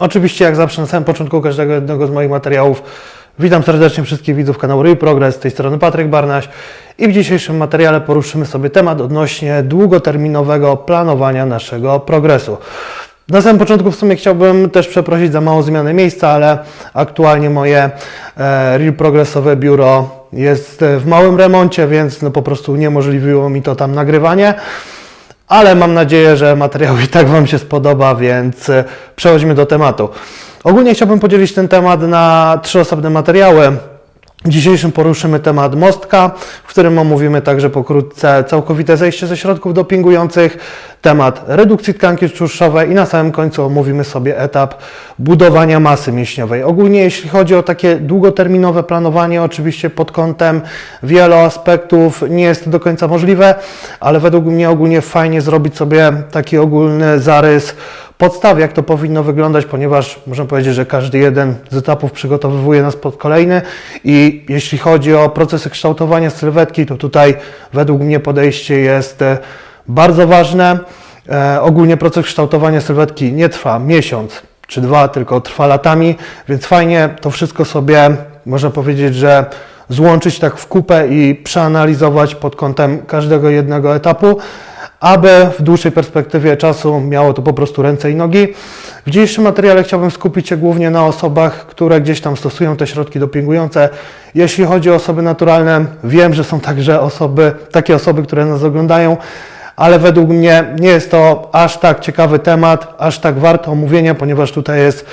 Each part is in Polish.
Oczywiście, jak zawsze na samym początku każdego jednego z moich materiałów witam serdecznie wszystkich widzów kanału Real Progress, z tej strony Patryk Barnaś i w dzisiejszym materiale poruszymy sobie temat odnośnie długoterminowego planowania naszego progresu. Na samym początku w sumie chciałbym też przeprosić za małą zmianę miejsca, ale aktualnie moje e, Real Progressowe biuro jest e, w małym remoncie, więc no po prostu uniemożliwiło mi to tam nagrywanie. Ale mam nadzieję, że materiał i tak Wam się spodoba, więc e, przechodźmy do tematu. Ogólnie chciałbym podzielić ten temat na trzy osobne materiały. W dzisiejszym poruszymy temat mostka, w którym omówimy także pokrótce całkowite zejście ze środków dopingujących, temat redukcji tkanki tłuszczowej i na samym końcu omówimy sobie etap budowania masy mięśniowej. Ogólnie jeśli chodzi o takie długoterminowe planowanie, oczywiście pod kątem wielu aspektów nie jest do końca możliwe, ale według mnie ogólnie fajnie zrobić sobie taki ogólny zarys podstaw, jak to powinno wyglądać, ponieważ można powiedzieć, że każdy jeden z etapów przygotowywuje nas pod kolejny i jeśli chodzi o procesy kształtowania sylwetki, to tutaj według mnie podejście jest e, bardzo ważne. E, ogólnie proces kształtowania sylwetki nie trwa miesiąc czy dwa, tylko trwa latami, więc fajnie to wszystko sobie, można powiedzieć, że złączyć tak w kupę i przeanalizować pod kątem każdego jednego etapu aby w dłuższej perspektywie czasu miało to po prostu ręce i nogi. W dzisiejszym materiale chciałbym skupić się głównie na osobach, które gdzieś tam stosują te środki dopingujące. Jeśli chodzi o osoby naturalne, wiem, że są także osoby, takie osoby, które nas oglądają, ale według mnie nie jest to aż tak ciekawy temat, aż tak warto omówienia, ponieważ tutaj jest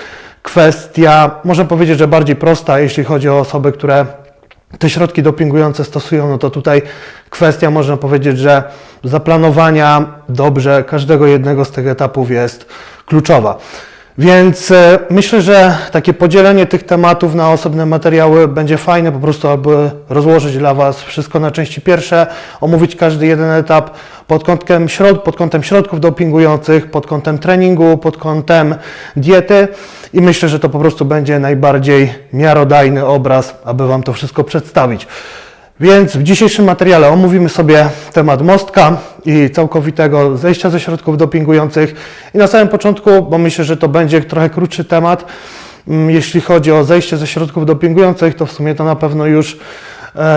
kwestia, można powiedzieć, że bardziej prosta, jeśli chodzi o osoby, które te środki dopingujące stosują, no to tutaj kwestia, można powiedzieć, że zaplanowania dobrze każdego jednego z tych etapów jest kluczowa. Więc e, myślę, że takie podzielenie tych tematów na osobne materiały będzie fajne, po prostu aby rozłożyć dla Was wszystko na części pierwsze, omówić każdy jeden etap pod kątem, środ pod kątem środków dopingujących, pod kątem treningu, pod kątem diety i myślę, że to po prostu będzie najbardziej miarodajny obraz, aby Wam to wszystko przedstawić. Więc w dzisiejszym materiale omówimy sobie temat mostka i całkowitego zejścia ze środków dopingujących. I na samym początku, bo myślę, że to będzie trochę krótszy temat, mm, jeśli chodzi o zejście ze środków dopingujących, to w sumie to na pewno już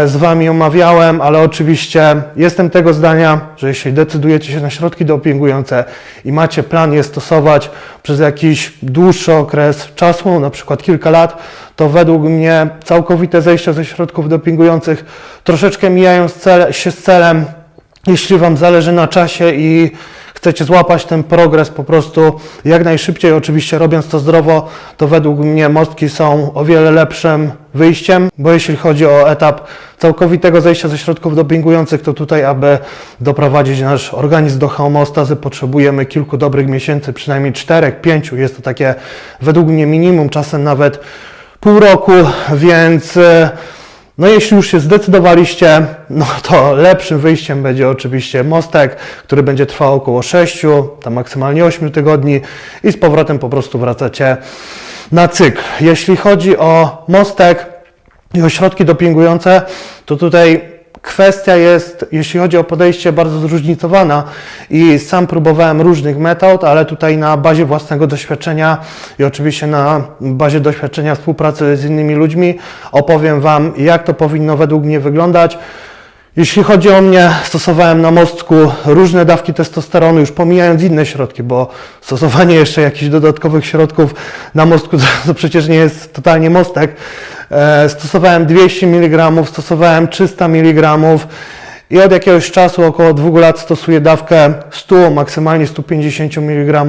z Wami omawiałem, ale oczywiście jestem tego zdania, że jeśli decydujecie się na środki dopingujące i macie plan je stosować przez jakiś dłuższy okres czasu, na przykład kilka lat, to według mnie całkowite zejście ze środków dopingujących troszeczkę mijają się z celem, jeśli Wam zależy na czasie i chcecie złapać ten progres po prostu jak najszybciej, oczywiście robiąc to zdrowo, to według mnie mostki są o wiele lepszym wyjściem, bo jeśli chodzi o etap całkowitego zejścia ze środków dopingujących, to tutaj, aby doprowadzić nasz organizm do homeostazy, potrzebujemy kilku dobrych miesięcy, przynajmniej czterech, pięciu. Jest to takie według mnie minimum, czasem nawet pół roku, więc e, no jeśli już się zdecydowaliście, no to lepszym wyjściem będzie oczywiście mostek, który będzie trwał około 6, tam maksymalnie 8 tygodni i z powrotem po prostu wracacie na cykl. Jeśli chodzi o mostek i o środki dopingujące, to tutaj kwestia jest, jeśli chodzi o podejście, bardzo zróżnicowana i sam próbowałem różnych metod, ale tutaj na bazie własnego doświadczenia i oczywiście na bazie doświadczenia współpracy z innymi ludźmi opowiem Wam, jak to powinno według mnie wyglądać. Jeśli chodzi o mnie, stosowałem na mostku różne dawki testosteronu, już pomijając inne środki, bo stosowanie jeszcze jakichś dodatkowych środków na mostku to, to przecież nie jest totalnie mostek. E, stosowałem 200 mg, stosowałem 300 mg i od jakiegoś czasu, około dwóch lat, stosuję dawkę 100, maksymalnie 150 mg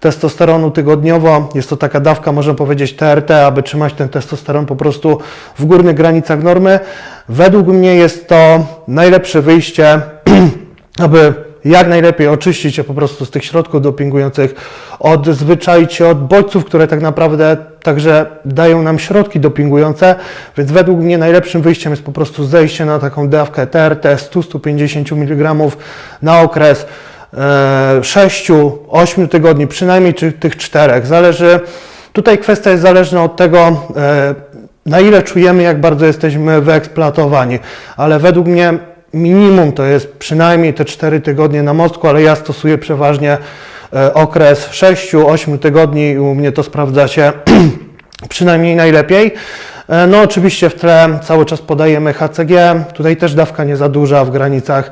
testosteronu tygodniowo. Jest to taka dawka, można powiedzieć, TRT, aby trzymać ten testosteron po prostu w górnych granicach normy. Według mnie jest to najlepsze wyjście, aby jak najlepiej oczyścić się po prostu z tych środków dopingujących, odzwyczaić od bodźców, które tak naprawdę także dają nam środki dopingujące, więc według mnie najlepszym wyjściem jest po prostu zejście na taką dawkę TRT 100-150 mg na okres 6-8 tygodni, przynajmniej tych czterech. Zależy, tutaj kwestia jest zależna od tego, e, na ile czujemy, jak bardzo jesteśmy wyeksploatowani, ale według mnie minimum to jest przynajmniej te 4 tygodnie na mostku, ale ja stosuję przeważnie e, okres 6-8 tygodni i u mnie to sprawdza się przynajmniej najlepiej. E, No oczywiście w tle cały czas podajemy HCG, tutaj też dawka nie za duża w granicach.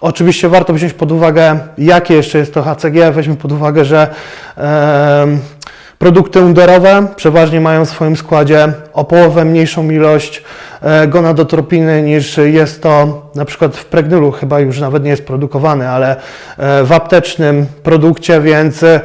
Oczywiście warto wziąć pod uwagę, jakie jeszcze jest to HCG. Weźmy pod uwagę, że produkty underowe przeważnie mają w swoim składzie o połowę mniejszą ilość e, gonadotropiny niż jest to na przykład w pregnylu, chyba już nawet nie jest produkowany, ale e, w aptecznym produkcie, więc e,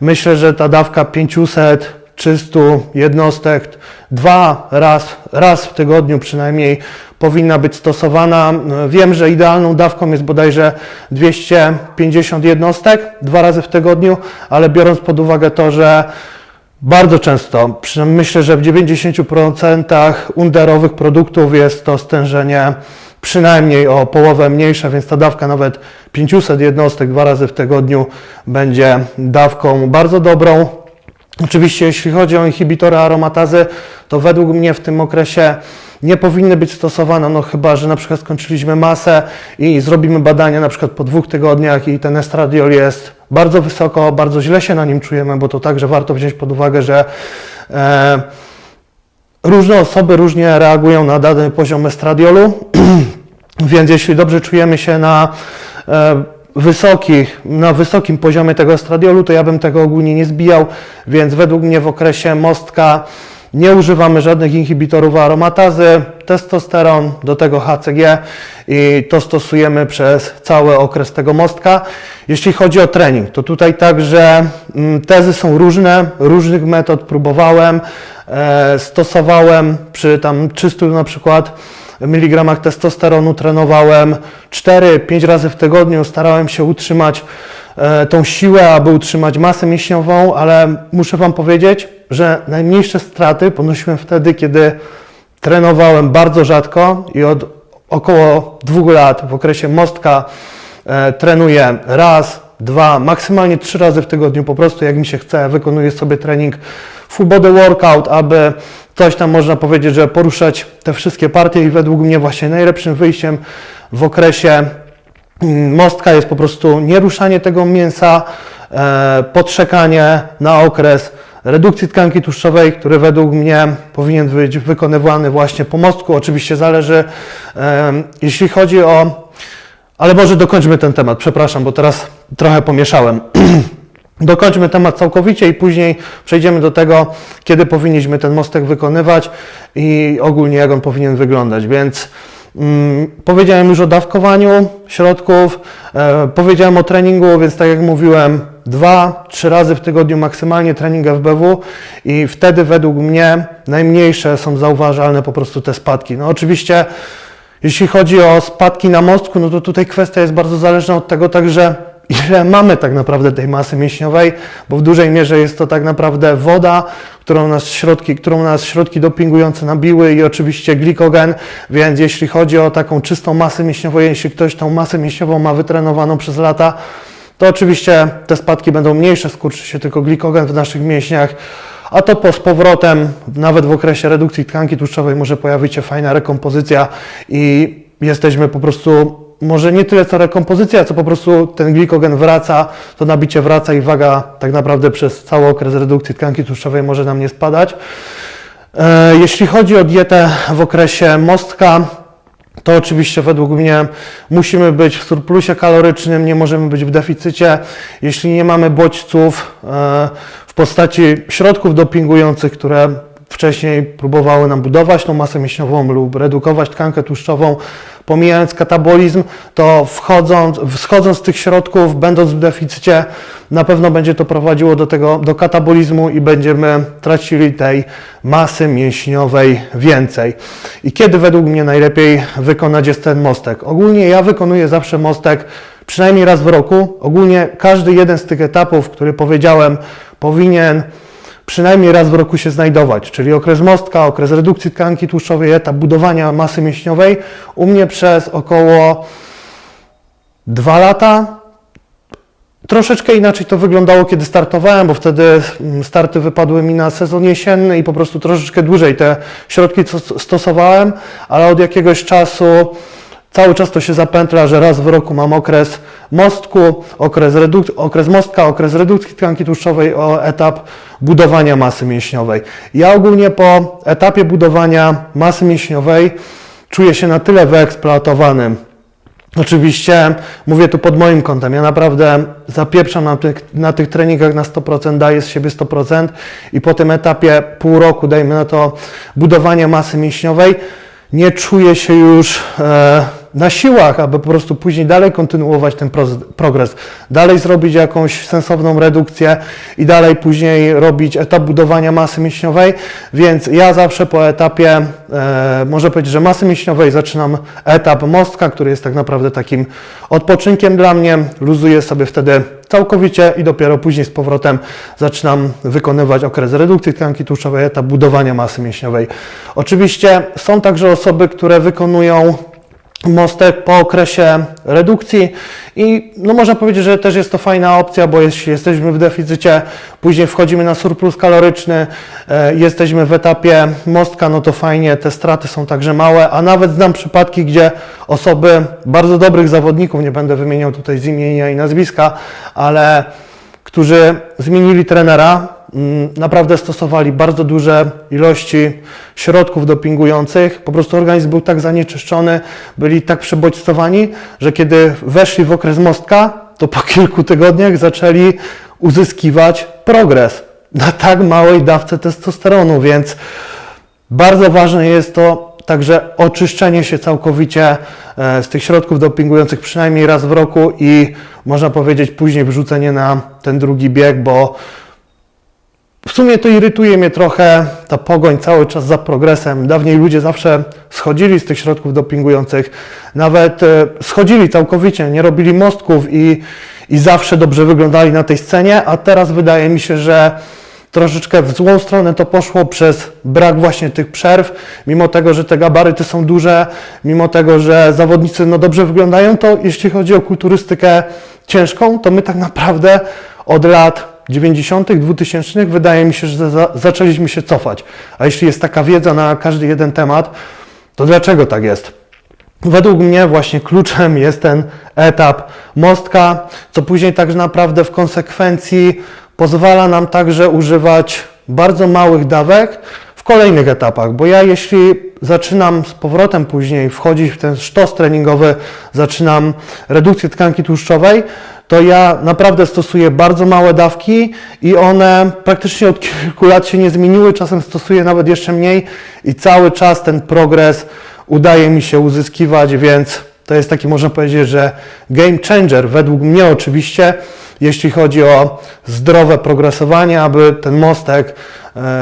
myślę, że ta dawka 500 300 jednostek dwa raz, raz w tygodniu przynajmniej powinna być stosowana. Wiem, że idealną dawką jest bodajże 250 jednostek dwa razy w tygodniu, ale biorąc pod uwagę to, że bardzo często, myślę, że w 90% underowych produktów jest to stężenie przynajmniej o połowę mniejsze, więc ta dawka nawet 500 jednostek dwa razy w tygodniu będzie dawką bardzo dobrą. Oczywiście, jeśli chodzi o inhibitory aromatazy, to według mnie w tym okresie nie powinny być stosowane, no chyba, że na przykład skończyliśmy masę i zrobimy badania na przykład po dwóch tygodniach i ten estradiol jest bardzo wysoko, bardzo źle się na nim czujemy, bo to także warto wziąć pod uwagę, że e, różne osoby różnie reagują na dany poziom estradiolu, więc jeśli dobrze czujemy się na e, wysokich, na wysokim poziomie tego estradiolu, to ja bym tego ogólnie nie zbijał, więc według mnie w okresie mostka nie używamy żadnych inhibitorów aromatazy, testosteron, do tego HCG i to stosujemy przez cały okres tego mostka. Jeśli chodzi o trening, to tutaj także mm, tezy są różne, różnych metod próbowałem, e, stosowałem przy tam 300 na przykład miligramach testosteronu trenowałem 4-5 razy w tygodniu, starałem się utrzymać e, tą siłę, aby utrzymać masę mięśniową, ale muszę Wam powiedzieć, że najmniejsze straty ponosiłem wtedy, kiedy trenowałem bardzo rzadko i od około dwóch lat w okresie mostka e, trenuję raz, dwa, maksymalnie trzy razy w tygodniu, po prostu jak mi się chce, wykonuję sobie trening full body workout, aby coś tam można powiedzieć, że poruszać te wszystkie partie i według mnie właśnie najlepszym wyjściem w okresie mm, mostka jest po prostu nieruszanie tego mięsa, e, podszekanie na okres redukcji tkanki tłuszczowej, który według mnie powinien być wykonywany właśnie po mostku. Oczywiście zależy, e, jeśli chodzi o... Ale może dokończmy ten temat, przepraszam, bo teraz trochę pomieszałem. Dokończmy temat całkowicie i później przejdziemy do tego, kiedy powinniśmy ten mostek wykonywać i ogólnie jak on powinien wyglądać. Więc mm, powiedziałem już o dawkowaniu środków, e, powiedziałem o treningu, więc tak jak mówiłem, dwa, trzy razy w tygodniu maksymalnie trening FBW i wtedy według mnie najmniejsze są zauważalne po prostu te spadki. No oczywiście jeśli chodzi o spadki na mostku, no to tutaj kwestia jest bardzo zależna od tego także, ile mamy tak naprawdę tej masy mięśniowej, bo w dużej mierze jest to tak naprawdę woda, którą nas środki, którą nas środki dopingujące nabiły i oczywiście glikogen, więc jeśli chodzi o taką czystą masę mięśniową, jeśli ktoś tą masę mięśniową ma wytrenowaną przez lata, to oczywiście te spadki będą mniejsze, skurczy się tylko glikogen w naszych mięśniach, a to po z powrotem, nawet w okresie redukcji tkanki tłuszczowej może pojawić się fajna rekompozycja i jesteśmy po prostu może nie tyle co rekompozycja, co po prostu ten glikogen wraca, to nabicie wraca i waga tak naprawdę przez cały okres redukcji tkanki tłuszczowej może nam nie spadać. E, Jeśli chodzi o dietę w okresie mostka, to oczywiście według mnie musimy być w surplusie kalorycznym, nie możemy być w deficycie. Jeśli nie mamy bodźców e, w postaci środków dopingujących, które wcześniej próbowały nam budować tą masę mięśniową lub redukować tkankę tłuszczową, pomijając katabolizm, to wchodząc, wschodząc z tych środków, będąc w deficycie, na pewno będzie to prowadziło do tego, do katabolizmu i będziemy tracili tej masy mięśniowej więcej. I kiedy według mnie najlepiej wykonać jest ten mostek? Ogólnie ja wykonuję zawsze mostek przynajmniej raz w roku. Ogólnie każdy jeden z tych etapów, który powiedziałem, powinien przynajmniej raz w roku się znajdować, czyli okres mostka, okres redukcji tkanki tłuszczowej, etap budowania masy mięśniowej. U mnie przez około dwa lata. Troszeczkę inaczej to wyglądało, kiedy startowałem, bo wtedy mm, starty wypadły mi na sezon jesienny i po prostu troszeczkę dłużej te środki stosowałem, ale od jakiegoś czasu cały czas to się zapętla, że raz w roku mam okres mostku, okres, reduk- okres mostka, okres redukcji tkanki tłuszczowej, o etap budowania masy mięśniowej. Ja ogólnie po etapie budowania masy mięśniowej czuję się na tyle wyeksploatowanym, Oczywiście mówię tu pod moim kątem. Ja naprawdę zapieprzam na tych, na tych treningach na 100%, daję z siebie 100% i po tym etapie pół roku, dajmy na to, budowania masy mięśniowej, nie czuję się już e, na siłach, aby po prostu później dalej kontynuować ten progres, dalej zrobić jakąś sensowną redukcję i dalej później robić etap budowania masy mięśniowej, więc ja zawsze po etapie, e, może powiedzieć, że masy mięśniowej zaczynam etap mostka, który jest tak naprawdę takim odpoczynkiem dla mnie, luzuję sobie wtedy całkowicie i dopiero później z powrotem zaczynam wykonywać okres redukcji tkanki tłuszczowej, etap budowania masy mięśniowej. Oczywiście są także osoby, które wykonują mostek po okresie redukcji. I no można powiedzieć, że też jest to fajna opcja, bo jeśli jesteśmy w deficycie, później wchodzimy na surplus kaloryczny, e, jesteśmy w etapie mostka, no to fajnie, te straty są także małe, a nawet znam przypadki, gdzie osoby bardzo dobrych zawodników, nie będę wymieniał tutaj z imienia i nazwiska, ale którzy zmienili trenera, naprawdę stosowali bardzo duże ilości środków dopingujących. Po prostu organizm był tak zanieczyszczony, byli tak przebodźcowani, że kiedy weszli w okres mostka, to po kilku tygodniach zaczęli uzyskiwać progres na tak małej dawce testosteronu, więc bardzo ważne jest to także oczyszczenie się całkowicie e, z tych środków dopingujących przynajmniej raz w roku i można powiedzieć później wrzucenie na ten drugi bieg, bo w sumie to irytuje mnie trochę ta pogoń cały czas za progresem. Dawniej ludzie zawsze schodzili z tych środków dopingujących, nawet e, schodzili całkowicie, nie robili mostków i, i zawsze dobrze wyglądali na tej scenie, a teraz wydaje mi się, że troszeczkę w złą stronę to poszło przez brak właśnie tych przerw, mimo tego, że te gabaryty są duże, mimo tego, że zawodnicy no dobrze wyglądają, to jeśli chodzi o kulturystykę ciężką, to my tak naprawdę od lat 90., 2000 wydaje mi się, że za, zaczęliśmy się cofać. A jeśli jest taka wiedza na każdy jeden temat, to dlaczego tak jest? Według mnie właśnie kluczem jest ten etap mostka, co później tak naprawdę w konsekwencji pozwala nam także używać bardzo małych dawek kolejnych etapach, bo ja jeśli zaczynam z powrotem później wchodzić w ten sztos treningowy, zaczynam redukcję tkanki tłuszczowej, to ja naprawdę stosuję bardzo małe dawki i one praktycznie od kilku lat się nie zmieniły, czasem stosuję nawet jeszcze mniej i cały czas ten progres udaje mi się uzyskiwać, więc to jest taki, można powiedzieć, że game changer, według mnie oczywiście, jeśli chodzi o zdrowe progresowanie, aby ten mostek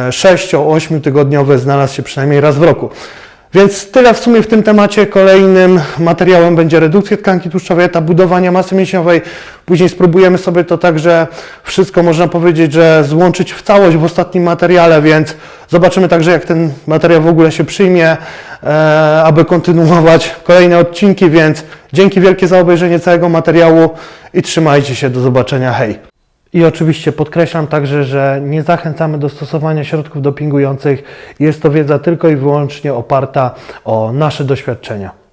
6-8 tygodniowy znalazł się przynajmniej raz w roku. Więc tyle w sumie w tym temacie. Kolejnym materiałem będzie redukcja tkanki tłuszczowej, etap budowania masy mięśniowej. Później spróbujemy sobie to także wszystko, można powiedzieć, że złączyć w całość w ostatnim materiale, więc zobaczymy także, jak ten materiał w ogóle się przyjmie, e, aby kontynuować kolejne odcinki, więc dzięki wielkie za obejrzenie całego materiału i trzymajcie się, do zobaczenia, hej! I oczywiście podkreślam także, że nie zachęcamy do stosowania środków dopingujących. Jest to wiedza tylko i wyłącznie oparta o nasze doświadczenia.